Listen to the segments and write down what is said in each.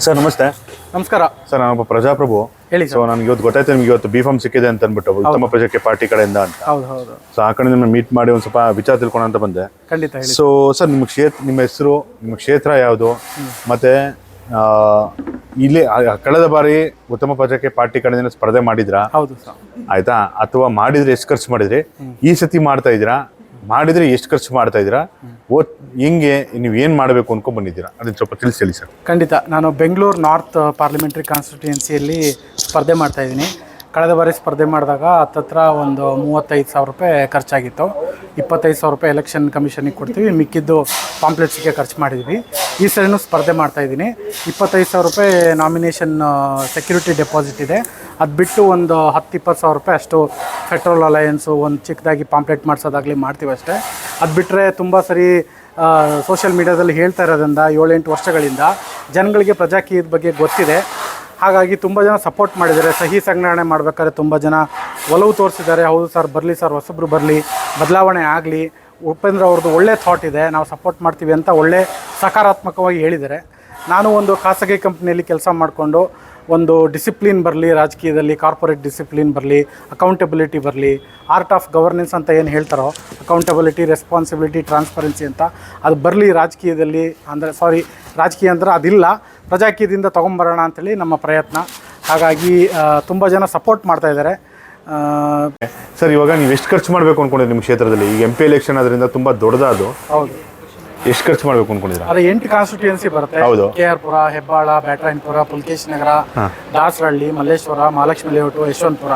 Sir ನಮಸ್ತೆ. ನಮಸ್ಕಾರ. Sir ನಾನೊಬ್ಬ ಪ್ರಜಾಪ್ರಭು. ಹೇಳಿ ಸೊ ನನಗೆ ಇವತ್ತು ಗೊತ್ತಾಯ್ತು ನಿಮ್ಗೆ ಇವತ್ತು ಬಿ ಫಾರ್ಮ್ ಸಿಕ್ಕಿದೆ ಅಂತ ಅಂದ್ಬಿಟ್ಟು ಉತ್ತಮ ಪ್ರಜೆಕ್ಟ್ ಪಾರ್ಟಿ ಕಡೆಯಿಂದ ಅಂತ. ಹೌದು ಹೌದು. ಸೊ ಆ ಕಡೆ ನಿಮ್ಮ ಮೀಟ್ ಮಾಡಿ ಒಂದು ಸ್ವಲ್ಪ ವಿಚಾರ ತಿಳ್ಕೊಳ ಅಂತ ಬಂದೆ. ಖಂಡಿತ ಹೇಳಿ ಸೊ ಸರ್ ನಿಮ್ಮ ಕ್ಷೇತ್ರ ನಿಮ್ಮ ಹೆಸರು ನಿಮ್ಮ ಕ್ಷೇತ್ರ ಯಾವುದು? ಮತ್ತೆ ಆ, ಇಲ್ಲಿ ಆ- ಕಳೆದ ಬಾರಿ ಉತ್ತಮ ಪ್ರಜೆಕ್ಟ್ ಪಾರ್ಟಿ ಕಡೆಯಿಂದ ಸ್ಪರ್ಧೆ ಮಾಡಿದ್ರಾ? ಹೌದು ಸರ್. ಆಯ್ತಾ? ಅಥವಾ ಮಾಡಿದ್ರೆ ಎಷ್ಟು ಖರ್ಚು ಮಾಡಿದ್ರಿ? ಈ ಸತಿ ಮಾಡ್ತಾ ಇದ್ದೀರಾ? ಮಾಡಿದ್ರೆ ಎಷ್ಟು ಖರ್ಚು ಮಾಡ್ತಾ ಇದ್ದೀರಾ? ಓದ್, ಹೆಂಗೆ ನೀವು ಏನು ಮಾಡಬೇಕು ಅನ್ಕೊಂಡು ಬಂದಿದ್ದೀರಾ ಅದನ್ನು ಸ್ವಲ್ಪ ತಿಳಿಸಿ ಹೇಳಿ ಸರ್. ಖಂಡಿತ. ನಾನು ಬೆಂಗಳೂರು ನಾರ್ತ್ ಪಾರ್ಲಿಮೆಂಟ್ರಿ ಕಾನ್ಸ್ಟಿಟ್ಯೂಯೆನ್ಸಿಯಲ್ಲಿ ಸ್ಪರ್ಧೆ ಮಾಡ್ತಾ ಇದ್ದೀನಿ. ಕಳೆದ ಬಾರಿ ಸ್ಪರ್ಧೆ ಮಾಡಿದಾಗ ಹತ್ತತ್ರ ಒಂದು ಮೂವತ್ತೈದು ಸಾವಿರ ರೂಪಾಯಿ ಖರ್ಚಾಗಿತ್ತು. ಇಪ್ಪತ್ತೈದು ಸಾವಿರ ರೂಪಾಯಿ ಎಲೆಕ್ಷನ್ ಕಮಿಷನಿಗೆ ಕೊಡ್ತೀವಿ. ಮಿಕ್ಕಿದ್ದು ಪಾಂಪ್ಲೆಟ್ಸ್ಗೆ ಖರ್ಚು ಮಾಡಿದ್ವಿ ಈ ಸರಿನೂ ಸ್ಪರ್ಧೆ ಮಾಡ್ತಾ ಇದ್ದೀನಿ. ಇಪ್ಪತ್ತೈದು ಸಾವಿರ ರೂಪಾಯಿ ನಾಮಿನೇಷನ್ ಸೆಕ್ಯೂರಿಟಿ ಡೆಪಾಸಿಟ್ ಇದೆ. ಅದು ಬಿಟ್ಟು ಒಂದು ಹತ್ತು ಇಪ್ಪತ್ತು ಸಾವಿರ ರೂಪಾಯಿ ಅಷ್ಟು ಪೆಟ್ರೋಲ್ ಅಲಯನ್ಸು ಒಂದು ಚಿಕ್ಕದಾಗಿ ಪಾಂಪ್ಲೆಟ್ ಮಾಡಿಸೋದಾಗಲಿ ಮಾಡ್ತೀವಿ ಅಷ್ಟೇ. ಅದು ಬಿಟ್ಟರೆ ತುಂಬ ಸರಿ ಸೋಷಿಯಲ್ ಮೀಡ್ಯಾದಲ್ಲಿ ಹೇಳ್ತಾ ಇರೋದ್ರಿಂದ ಏಳೆಂಟು ವರ್ಷಗಳಿಂದ ಜನಗಳಿಗೆ ಪ್ರಜಾಕೀಯದ ಬಗ್ಗೆ ಗೊತ್ತಿದೆ. ಹಾಗಾಗಿ ತುಂಬ ಜನ ಸಪೋರ್ಟ್ ಮಾಡಿದ್ದಾರೆ. ಸಹಿ ಸಂಗ್ರಹಣೆ ಮಾಡಬೇಕಾದ್ರೆ ತುಂಬ ಜನ ಒಲವು ತೋರಿಸಿದ್ದಾರೆ. ಹೌದು ಸರ್ ಬರಲಿ ಸರ್ ಹೊಸಬ್ರು ಬರಲಿ, ಬದಲಾವಣೆ ಆಗಲಿ, ಉಪೇಂದ್ರ ಅವ್ರದ್ದು ಒಳ್ಳೆ ಥಾಟ್ ಇದೆ, ನಾವು ಸಪೋರ್ಟ್ ಮಾಡ್ತೀವಿ ಅಂತ ಒಳ್ಳೆ ಸಕಾರಾತ್ಮಕವಾಗಿ ಹೇಳಿದ್ದಾರೆ. ನಾನು ಒಂದು ಖಾಸಗಿ ಕಂಪ್ನಿಯಲ್ಲಿ ಕೆಲಸ ಮಾಡಿಕೊಂಡು ಒಂದು ಡಿಸಿಪ್ಲಿನ್ ಬರಲಿ ರಾಜಕೀಯದಲ್ಲಿ ಕಾರ್ಪೊರೇಟ್ ಡಿಸಿಪ್ಲಿನ್ ಬರಲಿ ಅಕೌಂಟೆಬಿಲಿಟಿ ಬರಲಿ ಆರ್ಟ್ ಆಫ್ ಗವರ್ನೆನ್ಸ್ ಅಂತ ಏನು ಹೇಳ್ತಾರೋ ಅಕೌಂಟೆಬಿಲಿಟಿ ರೆಸ್ಪಾನ್ಸಿಬಿಲಿಟಿ ಟ್ರಾನ್ಸ್ಪರೆನ್ಸಿ ಅಂತ ಅದು ಬರಲಿ ರಾಜಕೀಯದಲ್ಲಿ ಅಂದರೆ ಸಾರಿ ರಾಜಕೀಯ ಅಂದ್ರೆ ಅದಿಲ್ಲ ಪ್ರಜಾಕೀಯದಿಂದ ತೊಗೊಂಬರೋಣ ಅಂತೇಳಿ ನಮ್ಮ ಪ್ರಯತ್ನ. ಹಾಗಾಗಿ ತುಂಬ ಜನ ಸಪೋರ್ಟ್ ಮಾಡ್ತಾ ಇದ್ದಾರೆ. ಸರ್ ಇವಾಗ ನೀವು ಎಷ್ಟು ಖರ್ಚು ಮಾಡಬೇಕು ಅನ್ಕೊಂಡಿದ್ದೀರಿ ನಿಮ್ಮ ಕ್ಷೇತ್ರದಲ್ಲಿ? ಈಗ ಎಂ ಪಿ ಎಲೆಕ್ಷನ್ ಅದರಿಂದ ತುಂಬ ದೊಡ್ಡದಾದು ಹೌದು. ಎಷ್ಟು ಖರ್ಚು ಮಾಡ್ಬೇಕು ಅನ್ಕೊಂಡಿದ್ದೀರಾ? ಅದೇ ಎಂಟು ಕಾನ್ಸ್ಟಿಟ್ಯೂನ್ಸಿ ಬರುತ್ತೆ. ಹೌದು. K R Pura Hebbal Byatarayanapura Pulakesh Nagar Dasarahalli Malleshwara Mahalakshmi layout Yeshwanthpur.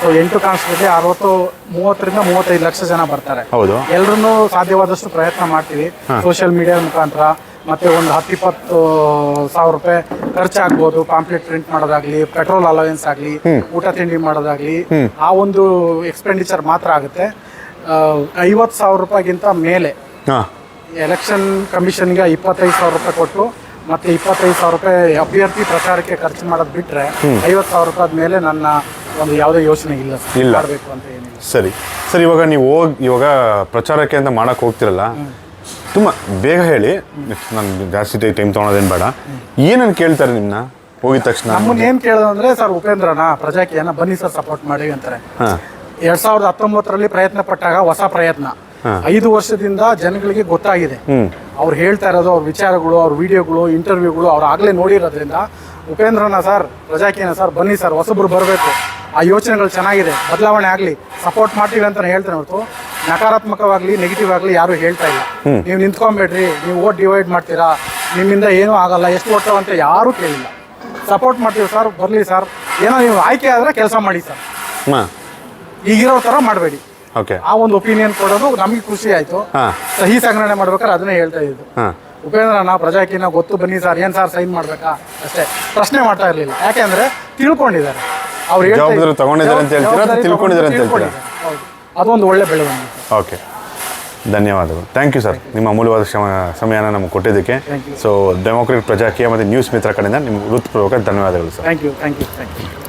So ಎಂಟು ಕಾನ್ಸ್ಟಿಟ್ಯೂನ್ಸಿ ಅರವತ್ತು ಮೂವತ್ತರಿಂದ ಮೂವತ್ತೈದು ಲಕ್ಷ ಜನ ಬರ್ತಾರೆ. ಹೌದು. ಎಲ್ಲರೂ ಸಾಧ್ಯವಾದಷ್ಟು ಪ್ರಯತ್ನ ಮಾಡ್ತೀವಿ. ಸೋಷಿಯಲ್ ಮೀಡಿಯಾ ಮುಖಾಂತರ ಮತ್ತೆ ಒಂದು ಹತ್ತಿಪ್ಪತ್ತು ಸಾವಿರ ರೂಪಾಯಿ ಖರ್ಚಾಗ್ಬೋದು. ಪಾಂಪ್ಲೆಟ್ ಪ್ರಿಂಟ್ ಮಾಡೋದಾಗ್ಲಿ ಪೆಟ್ರೋಲ್ ಅಲವೆನ್ಸ್ ಆಗಲಿ ಊಟ ತಿಂಡಿ ಮಾಡೋದಾಗ್ಲಿ ಆ ಒಂದು ಎಕ್ಸ್ಪೆಂಡಿಚರ್ ಮಾತ್ರ ಆಗುತ್ತೆ. ಐವತ್ತು ಸಾವಿರ ರೂಪಾಯಿಗಿಂತ ಮೇಲೆ ಹಾ. ಎಲೆಕ್ಷನ್ ಕಮಿಷನ್ಗೆ ಇಪ್ಪತ್ತೈದು ಸಾವಿರ ರೂಪಾಯಿ ಕೊಟ್ಟು ಮತ್ತೆ ಇಪ್ಪತ್ತೈದು ಸಾವಿರ ರೂಪಾಯಿ ಅಭ್ಯರ್ಥಿ ಪ್ರಚಾರಕ್ಕೆ ಖರ್ಚು ಮಾಡೋದು ಬಿಟ್ರೆ ಐವತ್ತು ಸಾವಿರ ರೂಪಾಯಿ ಮೇಲೆ ನನ್ನ ಒಂದು ಯಾವುದೇ ಯೋಚನೆ ಇಲ್ಲ. ಇಲ್ಲ. ಮಾಡಬೇಕು ಅಂತ ಏನಿಲ್ಲ. ಸರಿ. ಸರ್ ಇವಾಗ ನೀವು ಹೋಗಿ ಇವಾಗ ಪ್ರಚಾರಕ್ಕೆ ಅಂತ ಮಾಡಕ್ಕೆ ಹೋಗ್ತಿರಲ್ಲ ತುಂಬ ಬೇಗ ಹೇಳಿ. ನಾನು ಜಾಸ್ತಿ ಟೈಮ್ ತೊಗೊಳೋದೇನು ಬೇಡ. ಏನನ್ನು ಕೇಳ್ತಾರೆ ನಿಮ್ಮನ್ನ ಹೋಗಿದ ತಕ್ಷಣ? ನಮ್ಮನ್ನ ಏನ್ ಕೇಳೋದಂದ್ರೆ ಸರ್ ಉಪೇಂದ್ರನ ಏನ ಬನ್ನಿ ಸರ್ ಸಪೋರ್ಟ್ ಮಾಡಿ ಅಂತಾರೆ. ಹಾಂ. ಎರಡ್ ಸಾವಿರದ ಹತ್ತೊಂಬತ್ತರಲ್ಲಿ ಪ್ರಯತ್ನ ಪಟ್ಟಾಗ ಹೊಸ ಪ್ರಯತ್ನ. ಐದು ವರ್ಷದಿಂದ ಜನಗಳಿಗೆ ಗೊತ್ತಾಗಿದೆ. ಅವ್ರು ಹೇಳ್ತಾ ಇರೋದು ಅವ್ರ ವಿಚಾರಗಳು ಅವ್ರ ವಿಡಿಯೋಗಳು ಇಂಟರ್ವ್ಯೂಗಳು ಅವ್ರು ಆಗಲೇ ನೋಡಿರೋದ್ರಿಂದ ಉಪೇಂದ್ರನ ಸರ್ ರಜಾಕಿನ ಸರ್ ಬನ್ನಿ ಸರ್ ಹೊಸಬ್ರು ಬರಬೇಕು. ಆ ಯೋಚನೆಗಳು ಚೆನ್ನಾಗಿದೆ. ಬದಲಾವಣೆ ಆಗಲಿ. ಸಪೋರ್ಟ್ ಮಾಡ್ತೀವಿ ಅಂತ ಹೇಳ್ತೇನೆ ಹೊರತು. ನಕಾರಾತ್ಮಕವಾಗಲಿ ನೆಗೆಟಿವ್ ಆಗಲಿ ಯಾರು ಹೇಳ್ತಾ ಇಲ್ಲ. ನೀವು ನಿಂತ್ಕೊಂಬೇಡ್ರಿ. ನೀವು ಓಟ್ ಡಿವೈಡ್ ಮಾಡ್ತೀರಾ? ನಿಮ್ಮಿಂದ ಏನೂ ಆಗಲ್ಲ. ಎಷ್ಟು ಓಟ್ ಅಂತ ಯಾರೂ ಕೇಳಿಲ್ಲ. ಸಪೋರ್ಟ್ ಮಾಡ್ತೀವಿ ಸರ್ ಬರಲಿ ಸರ್. ಏನೋ ನೀವು ಆಯ್ಕೆ ಆದರೆ ಕೆಲಸ ಮಾಡಿ ಸರ್. ಈಗಿರೋ ಥರ ಮಾಡಬೇಡಿ. ಆ ಒಂದು ಒಪಿನಿಯನ್ ಕೊಡೋದು ನಮಗೆ ಖುಷಿ ಆಯ್ತು. ಸಹಿ ಸಂಗ್ರಹಣೆ ಮಾಡ್ಬೇಕಾದ್ರೆ ಅದನ್ನೇ ಹೇಳ್ತಾ ಇದ್ದು. ಉಪೇಂದ್ರ ನಾವು ಪ್ರಜಾಕಿನ ಗೊತ್ತು ಬನ್ನಿ ಸರ್ ಏನ್ ಸರ್ ಸೈನ್ ಮಾಡ್ಬೇಕಾ? ಅಷ್ಟೇ. ಪ್ರಶ್ನೆ ಮಾಡ್ತಾ ಇರ್ಲಿಲ್ಲ. ಯಾಕೆಂದ್ರೆ ತಿಳ್ಕೊಂಡಿದ್ದಾರೆ. ಅವ್ರು ಹೇಳ್ತಾರೆ ತಗೊಂಡಿದ್ದಾರೆ ಅಂತ ಹೇಳ್ತೀರಾ? ಅಥವಾ ತಿಳ್ಕೊಂಡಿದ್ದಾರೆ ಅದೊಂದು ಒಳ್ಳೆ ಬೆಳವಣಿಗೆ. ಓಕೆ ಧನ್ಯವಾದಗಳು. ಥ್ಯಾಂಕ್ ಯು ಸರ್ ನಿಮ್ಮ ಅಮೂಲ್ಯವಾದ ಸಮಯನ ನಮಗೆ ಕೊಟ್ಟಿದ್ದಕ್ಕೆ. ಸೊ ಡೆಮೋಕ್ರೆಟ್ ಪ್ರಜಾಕೀಯ ಮತ್ತು ನ್ಯೂಸ್ ಮಿತ್ರ ಕಡೆಯಿಂದ ನಿಮ್ಗೆ ಹೃತ್ಪೂರ್ವಕ ಧನ್ಯವಾದಗಳು sir thank you thank you thank you